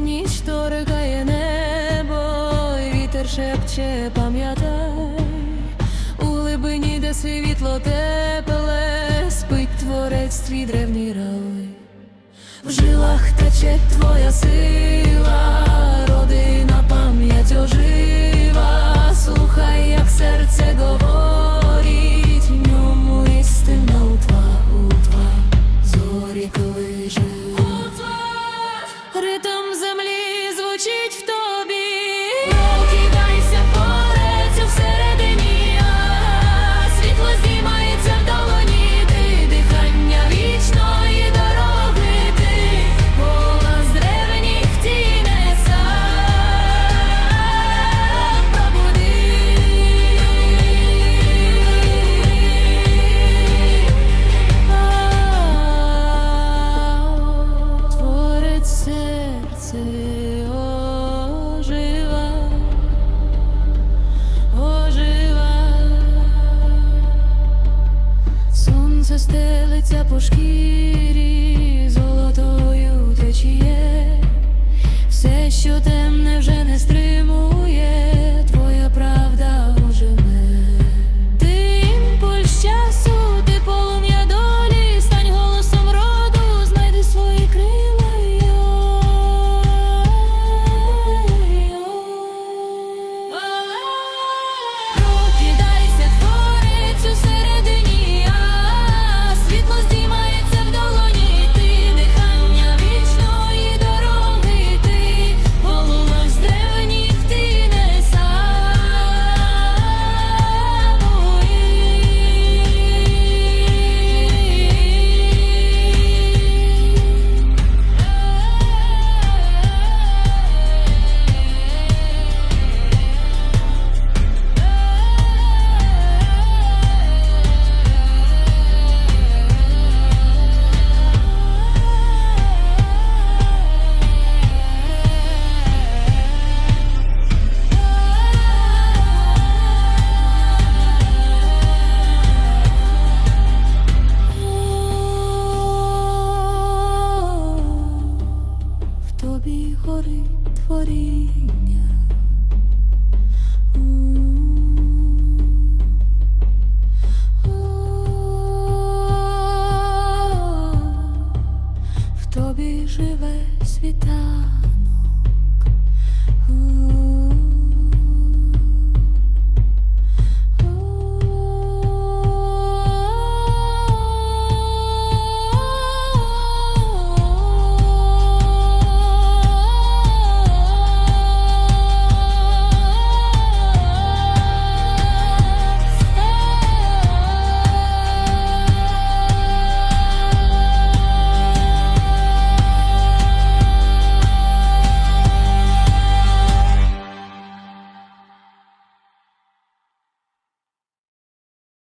ніч торкає небо, вітер шепче, пам'ятай, у глибині, де світло тепле, спить творець твій древній рай, в жилах тече твоя сила. по шкірі золотою течіє все, що те. творіння.